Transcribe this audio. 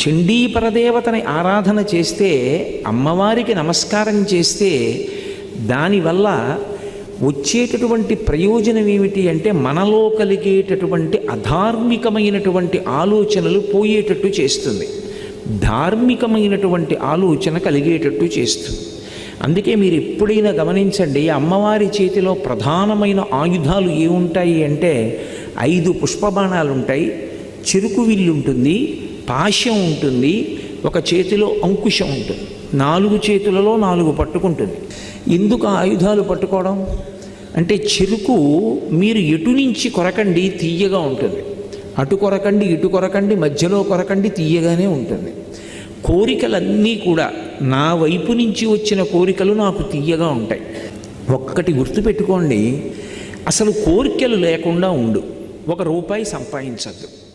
చండీపరదేవతని ఆరాధన చేస్తే అమ్మవారికి నమస్కారం చేస్తే దానివల్ల వచ్చేటటువంటి ప్రయోజనం ఏమిటి అంటే మనలో కలిగేటటువంటి అధార్మికమైనటువంటి ఆలోచనలు పోయేటట్టు చేస్తుంది. ధార్మికమైనటువంటి ఆలోచన కలిగేటట్టు చేస్తుంది. అందుకే మీరు ఎప్పుడైనా గమనించండి అమ్మవారి చేతిలో ప్రధానమైన ఆయుధాలు ఏముంటాయి అంటే ఐదు పుష్పబాణాలు ఉంటాయి చెరుకు విల్లు ఉంటుంది పాశం ఉంటుంది ఒక చేతిలో అంకుశం ఉంటుంది. నాలుగు చేతులలో నాలుగు పట్టుకుంటుంది. ఎందుకు ఆయుధాలు పట్టుకోవడం? అంటే చెరుకు మీరు ఎటు నుంచి కొరకండి తీయగా ఉంటుంది. అటు కొరకండి ఇటు కొరకండి మధ్యలో కొరకండి తీయగానే ఉంటుంది. కోరికలన్నీ కూడా నా వైపు నుంచి వచ్చిన కోరికలు నాకు తీయగా ఉంటాయి. ఒక్కటి గుర్తుపెట్టుకోండి అసలు కోరికలు లేకుండా ఉండు. ఒక రూపాయి సంపాదించద్దు.